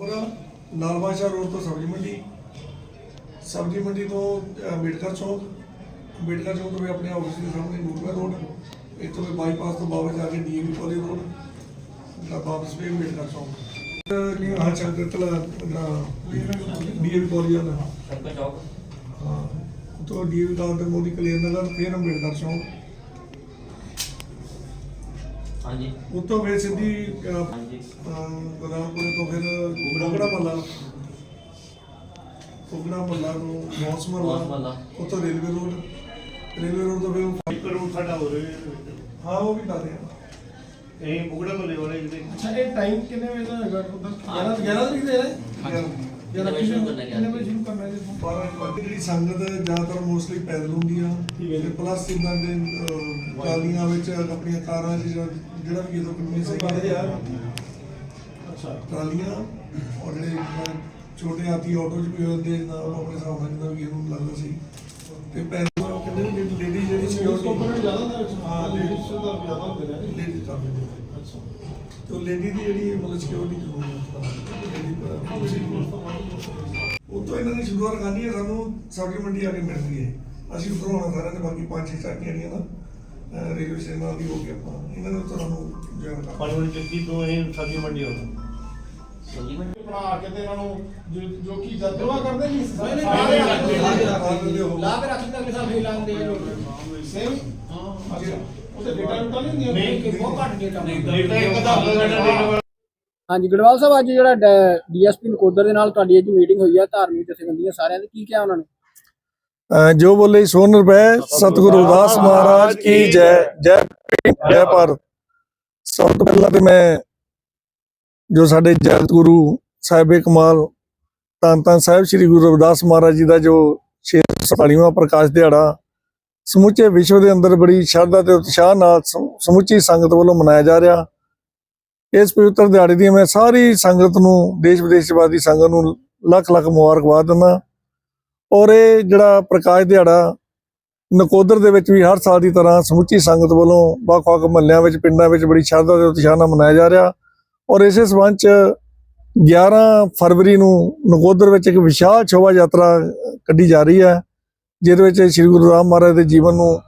ਲਾਲ ਲਾਲਬਾਸ਼ਾ road ਤੋਂ ਸਬਜ਼ੀ ਮੰਡੀ। ਸਬਜ਼ੀ ਮੰਡੀ ਤੋਂ ਅੰਬੇਡਕਰ ਚੌਂਕ। ਅੰਬੇਡਕਰ ਚੌਂਕ ਤੋਂ ਆਪਣੇ ਆਫਿਸ ਦੇ ਸਾਹਮਣੇ ਨੂਰਵਾ ਰੋਡ। ਇੱਥੋਂ ਵੀ ਬਾਈਪਾਸ ਤੋਂ ਬਾਹਰ ਜਾ ਕੇ ਡੀਐਮਵੀ ਕਾਲਜ ਰੋਡ। ਦਾ ਵਾਪਸ ਵੀ ਅੰਬੇਡਕਰ ਚੌਂਕ। ਨਹੀਂ ਹਾਂ ਚੰਦਰ ਤਲਾ ਡੀਐਮਵੀ ਕਾਲਜ ਦਾ ਸਰਪੰਚ ਚੌਂਕ। ਹਾਂ। ਤੋਂ ਡੀਐਮਵੀ ਕਾਲਜ ਦੇ ਮੋਦੀ ਕਲੇਰ ਨਗਰ ਫਿਰ ਅੰਬੇਡਕਰ ਚੌਂਕ। ਹਾਂਜੀ। ਉੱਥੋਂ ਫਿਰ ਸਿੱਧੀ ਹਾਂਜੀ। ਗੁਲਾਮਪੁਰੇ ਤੋਂ ਫਿਰ ਗੁਗੜਾ ਮੱਲਾ। ਗੁਗੜਾ ਮੱਲਾ ਨੂੰ ਮੌਸਮ ਮੱਲਾ। ਉੱਥੋਂ ਰੇਲਵੇ ਰੋਡ। ਰੇਲਵੇ ਰੋਡ ਤੋਂ ਫਿਰ ਕਰੂਟ ਸਾਡਾ ਹੋ। ਰਿਹਾ ਹਾਂ ਉਹ ਵੀ ਕਰ ਰਿਹਾ ਇਹ ਬੁਗੜਾ ਮੱਲੇ ਵਾਲੇ ਜਿਹੜੇ ਅੱਛਾ ਇਹ ਟਾਈਮ ਕਿੰਨੇ ਵਜੇ ਦਾ ਹੈਗਾ? ਉਧਰ? 11 11 ਵਜੇ ਦਾ ਹੈ 11 ਵਜੇ ਸ਼ੁਰੂ ਕਰਨਾ ਹੈ 11 ਵਜੇ ਸ਼ੁਰੂ ਕਰਨਾ ਜਿਹੜੀ ਸੰਗਤ ਜ਼ਿਆਦਾਤਰ ਮੋਸਟਲੀ ਪੈਦਲ ਹੁੰਦੀ ਆ ਹੈ। ਤੇ ਪਲੱਸ ਇਹਨਾਂ ਦੇ ਟਰਾਲੀਆਂ ਵਿੱਚ ਆਪਣੀਆਂ ਕਾਰਾਂ 'ਚ ਜਾਂ ਜਿਹੜਾ ਵੀ ਕਿਤੋਂ ਕਿੰਨੀ ਸਹੀ ਯਾਰ ਅੱਛਾ। ਟਰਾਲੀਆਂ ਔਰ ਜਿਹੜੇ ਛੋਟੇ ਹਾਥੀ ਆਟੋ 'ਚ ਵੀ ਹੁੰਦੇ ਜਿੱਦਾਂ ਉਹ ਆਪਣੇ ਨਾਲ ਜਿੱਦਾਂ ਵੀ ਇਹਨੂੰ ਲੱਗਦਾ ਸੀ। ਤੇ ਪੈਦਲ ਕਹਿੰਦੇ ਵੀ ਲੇਡੀ ਜਿਹੜੀ ਸਿਕਿਉਰਿਟੀ ਸਿਕਿਉਰਿਟੀ ਜ਼ਿਆਦਾ ਦਾ ਹਾਂ, ਲੇਡੀਜ਼ ਦਾ ਜ਼ਿਆਦਾ ਹੁੰਦੇ ਨੇ। ਲੇਡੀ ਕਾਫੀ ਅੱਛਾ। ਤੋ ਲੇਡੀ ਦੀ ਜਿਹੜੀ ਮਤਲਬ ਸਿਕਿਉਰਿਟੀ ਜ਼ਰੂਰੀ ਉਹ ਤੋਂ ਇਹਨਾਂ ਨੇ ਸ਼ੁਰੂਆਤ ਕਰਨੀ ਹੈ ਸਾਨੂੰ ਸਬਜ਼ੀ ਮੰਡੀ ਆ ਕੇ ਮਿਲਦੀ ਹੈ। ਅਸੀਂ ਉੱਪਰੋਂ ਆਉਣਾ ਸਾਰਿਆਂ ਦੇ ਬਾਕੀ ਪੰਜ ਛੇ ਸੱਤ ਜਿਹੜੀਆਂ ਨਾ ਰੇਲਵੇ ਸਟੇਸ਼ਨ ਆ ਵੀ ਹੋ ਗਿਆ ਆਪਾਂ ਇਹਨਾਂ ਨੂੰ ਤਾਂ ਸਾਨੂੰ ਜਾਣਕਾਰੀ ਪੰਜ ਮਿੰਟ ਚੱਕੀ ਤੋਂ ਇਹ ਸਬਜ਼ੀ ਮੰਡੀ ਆਉਂਦਾ। ਬਣਾ ਕੇ ਤੇ ਇਹਨਾਂ ਨੂੰ ਜੋ- ਜੋ ਕੀ ਜਦਵਾ ਕਰਦੇ ਨਹੀਂ ਸਾਰੇ ਸਾਰੇ ਲਾ ਕੇ ਰੱਖਦੇ ਅਗਲੇ ਸਾਲ ਫੇਰ ਲਾਉਂਦੇ ਆ ਲੋਕ ਸੇਮ ਹਾਂ। ਅੱਛਾ। ਉਹਦੇ ਡੇਟਾ ਡੇਟਾ ਨਹੀਂ ਹੁੰਦੀਆਂ? ਨਹੀਂ। ਬਹੁਤ ਘੱਟ ਡੇਟਾ। ਨਹੀਂ ਇੱਕ ਦਾ ਹੁੰਦਾ ਸਾਡਾ data ਹਾਂਜੀ, ਗੜਵਾਲ ਸਾਹਿਬ, ਅੱਜ ਜਿਹੜਾ ਡੀਐਸਪੀ ਨਕੋਦਰ ਦੇ ਨਾਲ ਤੁਹਾਡੀ ਅੱਜ ਮੀਟਿੰਗ ਹੋਈ ਹੈ ਧਾਰਮਿਕ ਜਥੇਬੰਦੀਆਂ ਸਾਰਿਆਂ ਦੀ, ਕੀ ਕਿਹਾ ਉਹਨਾਂ ਨੇ? ਜੋ ਬੋਲੇ ਸੋਨ ਰੁਪਏ, ਸਤਿਗੁਰੂ ਰਵਿਦਾਸ ਮਹਾਰਾਜ ਕੀ ਜੈ ਜੈ ਜੈ ਭਾਰਤ। ਸਭ ਤੋਂ ਪਹਿਲਾਂ ਤੇ ਮੈਂ, ਜੋ ਸਾਡੇ ਜਗਤ ਗੁਰੂ ਸਾਹਿਬੇ ਕਮਾਲ, ਧੰਨ ਧੰਨ ਸਾਹਿਬ ਸ੍ਰੀ ਗੁਰੂ ਰਵਿਦਾਸ ਮਹਾਰਾਜ ਜੀ ਦਾ ਜੋ 647ਵਾਂ ਪ੍ਰਕਾਸ਼ ਦਿਹਾੜਾ, ਸਮੁੱਚੇ ਵਿਸ਼ਵ ਦੇ ਅੰਦਰ ਬੜੀ ਸ਼ਰਧਾ ਤੇ ਉਤਸ਼ਾਹ ਨਾਲ ਸਮੁੱਚੀ ਸੰਗਤ ਵੱਲੋਂ ਮਨਾਇਆ ਜਾ ਰਿਹਾ। ਇਸ ਪਵਿੱਤਰ ਦਿਹਾੜੇ ਦੀ ਮੈਂ ਸਾਰੀ ਸੰਗਤ ਨੂੰ, ਦੇਸ਼ ਵਿਦੇਸ਼ ਵਾਦੀ ਸੰਗਤ ਨੂੰ ਲੱਖ ਲੱਖ ਮੁਬਾਰਕਬਾਦ ਦਿੰਦਾ। ਔਰ ਇਹ ਜਿਹੜਾ ਪ੍ਰਕਾਸ਼ ਦਿਹਾੜਾ ਨਕੋਦਰ ਦੇ ਵਿੱਚ ਵੀ ਹਰ ਸਾਲ ਦੀ ਤਰ੍ਹਾਂ ਸਮੁੱਚੀ ਸੰਗਤ ਵੱਲੋਂ ਵੱਖ-ਵੱਖ ਮਹੱਲਿਆਂ ਵਿੱਚ, ਪਿੰਡਾਂ ਵਿੱਚ ਬੜੀ ਸ਼ਰਧਾ ਤੇ ਉਤਸ਼ਾਹ ਨਾਲ ਮਨਾਇਆ ਜਾ ਰਿਹਾ। ਔਰ ਇਸੇ ਸਬੰਧ ਚ 11 ਫਰਵਰੀ ਨੂੰ ਨਕੋਦਰ ਵਿੱਚ ਇੱਕ ਵਿਸ਼ਾਲ ਸ਼ੋਭਾ ਯਾਤਰਾ ਕੱਢੀ ਜਾ ਰਹੀ ਹੈ, ਜਿਹਦੇ ਵਿੱਚ ਸ੍ਰੀ ਗੁਰੂ ਰਾਮ ਮਹਾਰਾਜ ਦੇ ਜੀਵਨ ਨੂੰ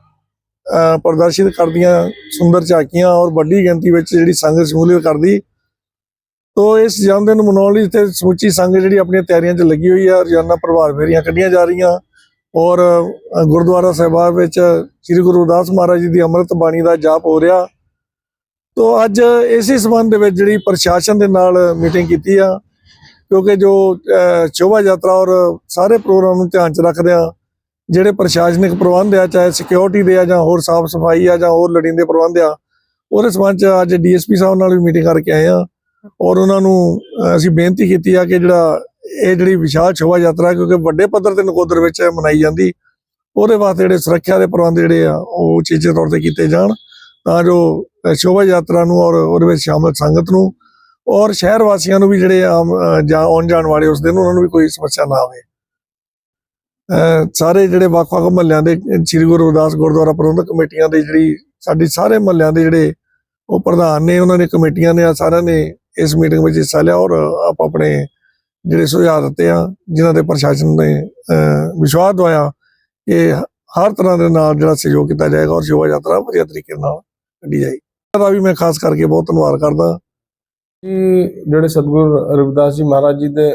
ਪ੍ਰਦਰਸ਼ਿਤ ਕਰਦੀਆਂ ਸੁੰਦਰ ਝਾਕੀਆਂ ਔਰ ਵੱਡੀ ਗਿਣਤੀ ਵਿੱਚ ਜਿਹੜੀ ਸੰਗਤ ਸ਼ਮੂਲੀਅਤ ਕਰਦੀ। ਤੋ ਇਸ ਜਨਮ ਦਿਨ ਨੂੰ ਮਨਾਉਣ ਲਈ ਇੱਥੇ ਸਮੁੱਚੀ ਸੰਗਤ ਜਿਹੜੀ ਆਪਣੀਆਂ ਤਿਆਰੀਆਂ 'ਚ ਲੱਗੀ ਹੋਈ ਹੈ ਰੋਜ਼ਾਨਾ ਪ੍ਰਭਾਤ ਫੇਰੀਆਂ ਕੱਢੀਆਂ ਜਾ ਰਹੀਆਂ ਔਰ ਗੁਰਦੁਆਰਾ ਸਾਹਿਬਾਨ ਵਿੱਚ ਸ੍ਰੀ ਗੁਰੂ ਰਵਿਦਾਸ ਮਹਾਰਾਜ ਜੀ ਦੀ ਅੰਮ੍ਰਿਤ ਬਾਣੀ ਦਾ ਜਾਪ ਹੋ ਰਿਹਾ। ਤੋ ਅੱਜ ਇਸੇ ਸੰਬੰਧ ਦੇ ਵਿੱਚ ਜਿਹੜੀ ਪ੍ਰਸ਼ਾਸਨ ਦੇ ਨਾਲ ਮੀਟਿੰਗ ਕੀਤੀ ਆ, ਕਿਉਂਕਿ ਜੋ ਸ਼ੋਭਾ ਯਾਤਰਾ ਔਰ ਸਾਰੇ ਪ੍ਰੋਗਰਾਮ ਨੂੰ ਧਿਆਨ 'ਚ ਰੱਖਦਿਆਂ ਜਿਹੜੇ ਪ੍ਰਸ਼ਾਸਨਿਕ ਪ੍ਰਬੰਧ ਆ ਚਾਹੇ ਸਿਕਿਉਰਿਟੀ ਦੇ ਆ ਜਾਂ ਹੋਰ ਸਾਫ਼ ਸਫ਼ਾਈ ਆ ਜਾਂ ਹੋਰ ਲੋੜੀਂਦੇ ਪ੍ਰਬੰਧ ਆ ਉਹਦੇ ਸੰਬੰਧ 'ਚ ਅੱਜ ਡੀਐਸਪੀ ਸਾਹਿਬ ਨਾਲ ਵੀ ਮੀਟਿੰਗ ਕਰਕੇ ਆਏ ਆ ਔਰ ਉਹਨਾਂ ਨੂੰ ਅਸੀਂ ਬੇਨਤੀ ਕੀਤੀ ਆ ਕਿ ਜਿਹੜਾ ਇਹ ਜਿਹੜੀ ਵਿਸ਼ਾਲ ਸ਼ੋਭਾ ਯਾਤਰਾ ਕਿਉਂਕਿ ਵੱਡੇ ਪੱਧਰ ਤੇ ਨਕੋਦਰ ਵਿੱਚ ਮਨਾਈ ਜਾਂਦੀ ਉਹਦੇ ਵਾਸਤੇ ਜਿਹੜੇ ਸੁਰੱਖਿਆ ਦੇ ਪ੍ਰਬੰਧ ਜਿਹੜੇ ਆ ਉਹ ਚੇਚੇ ਤੌਰ ਤੇ ਕੀਤੇ ਜਾਣ ਤਾਂ ਜੋ ਸ਼ੋਭਾ ਯਾਤਰਾ ਨੂੰ ਔਰ ਉਹਦੇ ਵਿੱਚ ਸ਼ਾਮਲ ਸੰਗਤ ਨੂੰ ਔਰ ਸ਼ਹਿਰ ਵਾਸੀਆਂ ਨੂੰ ਵੀ ਜਿਹੜੇ ਆਮ ਅ, ਜਾਂ ਆਉਣ ਜਾਣ ਵਾਲੇ ਉਸ ਦਿਨ ਉਹਨਾਂ ਨੂੰ ਵੀ ਕੋਈ ਸਮੱਸਿਆ ਨਾ ਆਵੇ। ਸਾਰੇ ਜਿਹੜੇ ਵੱਖ-ਵੱਖ ਮਹੱਲਿਆਂ ਦੇ ਸ੍ਰੀ ਗੁਰੂ ਰਵਿਦਾਸ ਗੁਰਦੁਆਰਾ ਪ੍ਰਬੰਧਕ ਕਮੇਟੀਆਂ ਦੇ ਜਿਹੜੀ ਸਾਡੀ ਸਾਰੇ ਮਹੱਲਿਆਂ ਦੇ ਜਿਹੜੇ ਉਹ ਪ੍ਰਧਾਨ ਨੇ ਉਹਨਾਂ ਨੇ ਕਮੇਟੀਆਂ ਨੇ ਆ ਸਾਰਿਆਂ ਨੇ ਇਸ ਮੀਟਿੰਗ ਵਿੱਚ ਹਿੱਸਾ ਲਿਆ ਔਰ ਆਪ ਆਪਣੇ ਜਿਹੜੇ ਸੁਝਾਅ ਦਿੱਤੇ ਆ ਜਿਨ੍ਹਾਂ ਦੇ ਪ੍ਰਸ਼ਾਸਨ ਨੇ ਅਹ, ਵਿਸ਼ਵਾਸ ਦਵਾਇਆ ਕਿ ਹਰ ਤਰ੍ਹਾਂ ਦੇ ਨਾਲ ਜਿਹੜਾ ਸਹਿਯੋਗ ਕੀਤਾ ਜਾਏਗਾ ਔਰ ਸ਼ੋਭਾ ਯਾਤਰਾ ਵਧੀਆ ਤਰੀਕੇ ਨਾਲ ਕੱਢੀ ਜਾਏਗੀ। ਦਾ ਵੀ ਮੈਂ ਖਾਸ ਕਰਕੇ ਬਹੁਤ ਧੰਨਵਾਦ ਕਰਦਾ। ਕਿ ਜਿਹੜੇ ਸਤਿਗੁਰ ਰਵਿਦਾਸ ਜੀ ਮਹਾਰਾਜ ਜੀ ਦੇ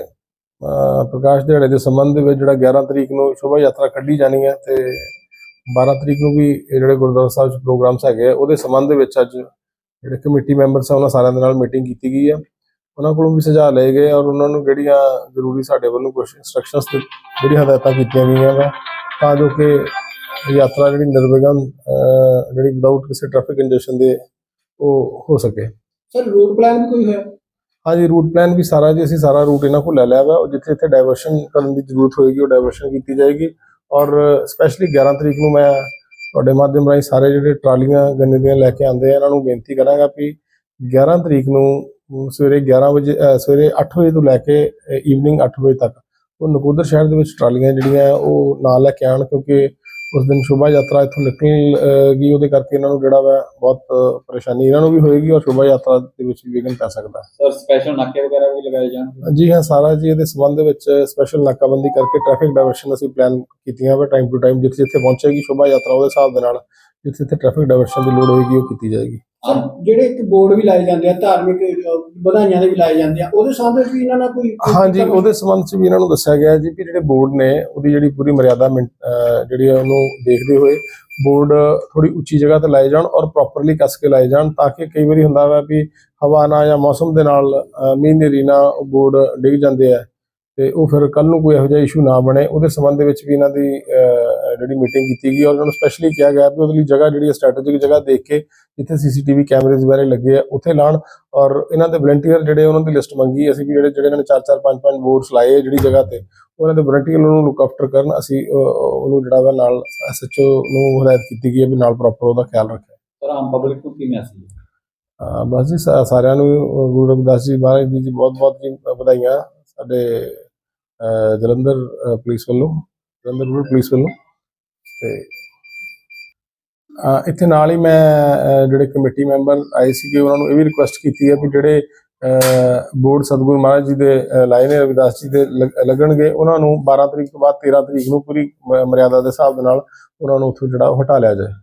ਪ੍ਰਕਾਸ਼ ਦਿਹਾੜੇ ਦੇ ਸੰਬੰਧ ਵਿੱਚ ਜਿਹੜਾ 11 ਤਰੀਕ ਨੂੰ ਸ਼ੋਭਾ ਯਾਤਰਾ ਕੱਢੀ ਜਾਣੀ ਹੈ ਤੇ 12 ਤਰੀਕ ਨੂੰ ਵੀ ਇਹ ਜਿਹੜੇ ਗੁਰਦੁਆਰਾ ਸਾਹਿਬ 'ਚ ਪ੍ਰੋਗਰਾਮਸ ਹੈਗੇ ਆ, ਉਹਦੇ ਸੰਬੰਧ ਦੇ ਵਿੱਚ ਅੱਜ ਜਿਹੜੇ ਕਮੇਟੀ ਮੈਂਬਰਸ ਆ ਉਹਨਾਂ ਸਾਰਿਆਂ ਦੇ ਨਾਲ ਮੀਟਿੰਗ ਕੀਤੀ ਗਈ ਆ। ਉਹਨਾਂ ਕੋਲੋਂ ਵੀ ਸੁਝਾਅ ਲਏ ਗਏ ਔਰ ਉਹਨਾਂ ਨੂੰ ਜਿਹੜੀਆਂ ਜ਼ਰੂਰੀ ਸਾਡੇ ਵੱਲੋਂ ਕੁਝ ਇਨਸਟਰਕਸ਼ਨਸ ਤੇ ਜਿਹੜੀ ਹਦਾਇਤਾਂ ਕੀਤੀਆਂ ਗਈਆਂ ਵਾ ਤਾਂ ਜੋ ਕਿ ਯਾਤਰਾ ਜਿਹੜੀ ਨਿਰਵਿਘਨ ਜਿਹੜੀ ਵਿਦਆਊਟ ਕਿਸੇ ਟ੍ਰੈਫਿਕ ਕੰਜੈਸ਼ਨ ਦੇ ਉਹ ਹੋ ਸਕੇ। ਸਰ ਰੂਟ ਪਲਾਨ ਵੀ ਕੋਈ ਹੈ ਹਾਂਜੀ ਰੂਟ ਪਲਾਨ ਵੀ ਸਾਰਾ ਜੀ, ਅਸੀਂ ਸਾਰਾ ਰੂਟ ਇਹਨਾਂ ਕੋਲ ਲੈ ਲਿਆ ਵਾ। ਜਿੱਥੇ ਜਿੱਥੇ ਡਾਇਵਰਸ਼ਨ ਕਰਨ ਦੀ ਜ਼ਰੂਰਤ ਹੋਏਗੀ, ਉਹ ਡਾਇਵਰਸ਼ਨ ਕੀਤੀ ਜਾਏਗੀ। ਔਰ ਸਪੈਸ਼ਲੀ 11 ਤਰੀਕ ਨੂੰ ਮੈਂ ਤੁਹਾਡੇ ਮਾਧਿਅਮ ਰਾਹੀਂ ਸਾਰੇ ਜਿਹੜੇ ਟਰਾਲੀਆਂ, ਗੰਨੇ ਦੀਆਂ ਲੈ ਕੇ ਆਉਂਦੇ ਆ, ਇਹਨਾਂ ਨੂੰ ਬੇਨਤੀ ਕਰਾਂਗਾ ਵੀ 11 ਤਰੀਕ ਨੂੰ ਸਵੇਰੇ 11 ਵਜੇ ਸਵੇਰੇ 8 ਵਜੇ ਤੋਂ ਲੈ ਕੇ ਈਵਨਿੰਗ 8 ਵਜੇ ਤੱਕ ਉਹ ਨਕੋਦਰ ਸ਼ਹਿਰ ਦੇ ਵਿੱਚ ਟਰਾਲੀਆਂ ਜਿਹੜੀਆਂ ਉਹ ਨਾਲ ਲੈ ਕੇ ਆਉਣ ਕਿਉਂਕਿ ਉਸ ਦਿਨ ਸ਼ੋਭਾ ਯਾਤਰਾ ਇੱਥੋਂ ਨਿਕਲੇਗੀ ਉਹਦੇ ਕਰਕੇ ਇਹਨਾਂ ਨੂੰ ਜਿਹੜਾ ਵਾ ਬਹੁਤ ਪਰੇਸ਼ਾਨੀ ਇਹਨਾਂ ਨੂੰ ਵੀ ਹੋਏਗੀ ਔਰ ਸ਼ੋਭਾ ਯਾਤਰਾ ਦੇ ਵਿੱਚ ਵੀ ਵਿਘਨ ਪੈ ਸਕਦਾ ਸਰ ਸਪੈਸ਼ਲ ਨਾਕੇ ਵਗੈਰਾ ਵੀ ਲਗਾਏ ਜਾਣਗੇ? ਜੀ ਹਾਂ ਸਾਰਾ ਜੀ ਇਹਦੇ ਸੰਬੰਧ ਦੇ ਵਿੱਚ ਸਪੈਸ਼ਲ ਨਾਕਾਬੰਦੀ ਕਰਕੇ ਟ੍ਰੈਫਿਕ ਡਾਇਵਰਸ਼ਨ ਅਸੀਂ ਪਲਾਨ ਕੀਤੀਆਂ ਵਾ ਟਾਈਮ ਟੂ ਟਾਈਮ ਜਿੱਥੇ ਜਿੱਥੇ ਪਹੁੰਚੇਗੀ ਸ਼ੋਭਾ ਯਾਤਰਾ ਉਹਦੇ ਹਿਸਾਬ ਦੇ ਨਾਲ। ਜਿੱਥੇ ਜਿੱਥੇ ਟ੍ਰੈਫਿਕ ਡਾਇਵਰਸ਼ਨ ਦੀ ਲੋੜ ਹੋਏਗੀ ਉਹ ਕੀਤੀ ਜਾਏਗੀ। ਸਰ ਜਿਹੜੇ ਇੱਕ ਬੋਰਡ ਵੀ ਲਾਏ ਜਾਂਦੇ ਆ ਧਾਰਮਿਕ ਵਧਾਈਆਂ ਦੇ ਵੀ ਲਾਏ ਜਾਂਦੇ ਆ ਉਹਦੇ ਸਾਹਮਣੇ ਵੀ ਇਹਨਾਂ ਨਾਲ ਕੋਈ ਹਾਂਜੀ ਉਹਦੇ ਸੰਬੰਧ 'ਚ ਵੀ ਇਹਨਾਂ ਨੂੰ ਦੱਸਿਆ ਗਿਆ ਜੀ ਕਿ ਜਿਹੜੇ ਬੋਰਡ ਨੇ ਉਹਦੀ ਜਿਹੜੀ ਪੂਰੀ ਮਰਿਆਦਾ ਜਿਹੜੀ ਹੈ ਉਹਨੂੰ ਦੇਖਦੇ ਹੋਏ ਬੋਰਡ ਥੋੜੀ ਉੱਚੀ ਜਗ੍ਹਾ ਤੇ ਲਾਏ ਜਾਣ ਔਰ ਪ੍ਰੋਪਰਲੀ ਕੱਸ ਕੇ ਲਾਏ ਜਾਣ ਤਾਂ ਕਿ ਕਈ ਵਾਰੀ ਹੁੰਦਾ ਵਾ ਵੀ ਹਵਾ ਨਾਲ ਜਾਂ ਮੌਸਮ ਦੇ ਨਾਲ ਮੀਂਹ ਨਾਲ ਉਹ ਬੋਰਡ ਡਿੱਗ ਜਾਂਦੇ ਆ। ਤੇ ਉਹ ਫਿਰ ਕੱਲ ਨੂੰ ਕੋਈ ਇਹੋ ਜਿਹਾ ਇਸ਼ੂ ਨਾ ਬਣੇ ਉਹਦੇ ਸੰਬੰਧ ਦੇ ਵਿੱਚ ਵੀ ਇਹਨਾਂ ਦੀ ਜਿਹੜੀ ਮੀਟਿੰਗ ਕੀਤੀ ਗਈ ਔਰ ਉਹਨਾਂ ਨੂੰ ਸਪੈਸ਼ਲੀ ਕਿਹਾ ਗਿਆ ਵੀ ਉਹਦੇ ਲਈ ਜਗ੍ਹਾ ਜਿਹੜੀ ਸਟ੍ਰੈਟੇਜਿਕ ਜਗ੍ਹਾ ਦੇਖ ਕੇ ਜਿੱਥੇ ਸੀਸੀਟੀਵੀ ਕੈਮਰੇਜ਼ ਵਗੈਰੇ ਲੱਗੇ ਆ ਉੱਥੇ ਲਾਣ ਔਰ ਇਹਨਾਂ ਦੇ ਵਲੰਟੀਅਰ ਜਿਹੜੇ ਉਹਨਾਂ ਦੀ ਲਿਸਟ ਮੰਗੀ ਅਸੀਂ ਵੀ ਜਿਹੜੇ ਜਿਹੜੇ ਇਹਨਾਂ ਨੇ ਚਾਰ ਚਾਰ ਪੰਜ ਪੰਜ ਬੋਰਡਸ ਲਾਏ ਜਿਹੜੀ ਜਗ੍ਹਾ ਤੇ ਉਹਨਾਂ ਦੇ ਵਲੰਟੀਅਰ ਨੂੰ ਲੁੱਕ ਆਫਟਰ ਕਰਨ ਅਸੀਂ ਉਹਨੂੰ ਜਿਹੜਾ ਵਾ ਨਾਲ ਐਸਐਚਓ ਨੂੰ ਹਦਾਇਤ ਕੀਤੀ ਗਈ ਹੈ ਵੀ ਨਾਲ ਪ੍ਰੋਪਰ ਉਹਦਾ ਖਿਆਲ ਰੱਖੇ ਸਰ ਆਮ ਪਬਲਿਕ ਨੂੰ ਕੀ ਮੈਸੇਜ ਹੈ? ਬਸ ਜੀ ਸਾਰਿਆਂ ਨੂੰ ਗੁਰੂ ਰਵਿਦਾਸ ਜੀ ਮਹਾਰਾਜ ਜੀ ਬਹੁਤ ਬਹੁਤ ਜੀ ਵਧਾਈਆਂ। ਸਾਡੇ ਅਹ, ਜਲੰਧਰ ਪੁਲਿਸ ਵੱਲੋਂ ਜਲੰਧਰ ਰੂਰਲ ਪੁਲਿਸ ਵੱਲੋਂ ਤੇ ਇੱਥੇ ਨਾਲ ਹੀ ਮੈਂ ਜਿਹੜੇ ਕਮੇਟੀ ਮੈਂਬਰ ਆਏ ਸੀਗੇ ਉਹਨਾਂ ਨੂੰ ਇਹ ਵੀ ਰਿਕੁਐਸਟ ਕੀਤੀ ਹੈ ਕਿ ਜਿਹੜੇ ਬੋਰਡ ਸਤਿਗੁਰੂ ਮਹਾਰਾਜ ਜੀ ਦੇ ਲਾਏ ਨੇ ਰਵਿਦਾਸ ਜੀ ਦੇ ਲੱਗ- ਲੱਗਣਗੇ ਉਹਨਾਂ ਨੂੰ 12 ਤਰੀਕ ਤੋਂ ਬਾਅਦ 13 ਤਰੀਕ ਨੂੰ ਪੂਰੀ ਮਰਿਆਦਾ ਦੇ ਹਿਸਾਬ ਦੇ ਨਾਲ ਉਹਨਾਂ ਨੂੰ ਉੱਥੋਂ ਜਿਹੜਾ ਉਹ ਹਟਾ ਲਿਆ ਜਾਏ।